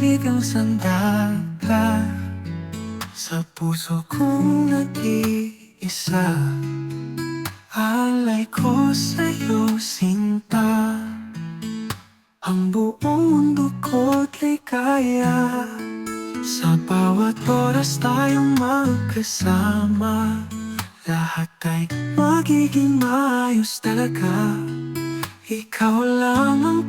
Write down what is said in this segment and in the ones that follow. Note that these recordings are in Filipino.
pag-ibig ang sandata Sa puso kong nag-iisa. Alay ko sa'yo, sinta. Ang buong mundo ko't ligaya Sa bawat oras tayong magkasama. Lahat ay magiging maayos talaga. Ikaw lang ang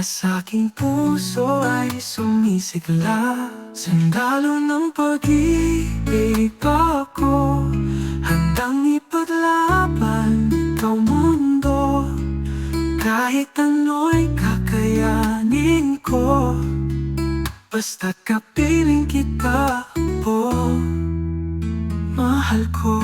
Na sa aking puso ay sumisigla. Sandalo ng pag-ibig ako. Handang ipaglaban ikaw mundo. Kahit ano'y kakayanin ko Basta't kapiling kita po Mahal ko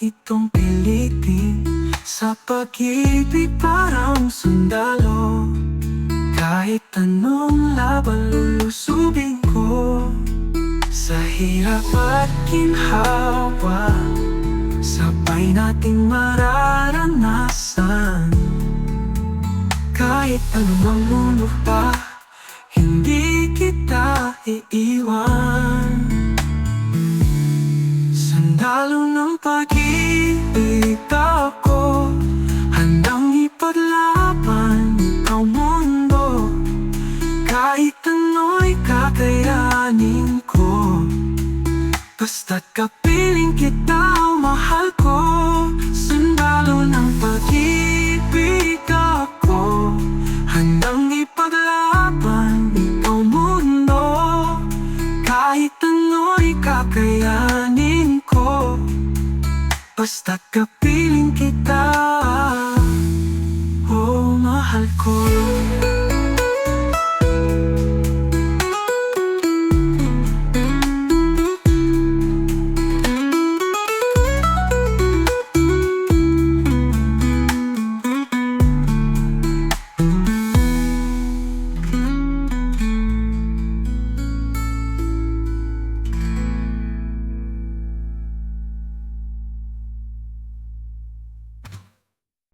itong pilitin Sa pag-ibig parang sundalo. Kahit anong laban lulusubin ko. Sa hirap at ginhawa Sabay nating mararanasan. Kahit anumang mundo pa Hindi kita iiwan. Sandalo ng pag-ibig Basta't kapiling kita, mahal ko Sandalo ng pag-ibig ako. Handang ipaglaban ikaw mundo Kahit ano'y kakayanin ko. Basta't kapiling kita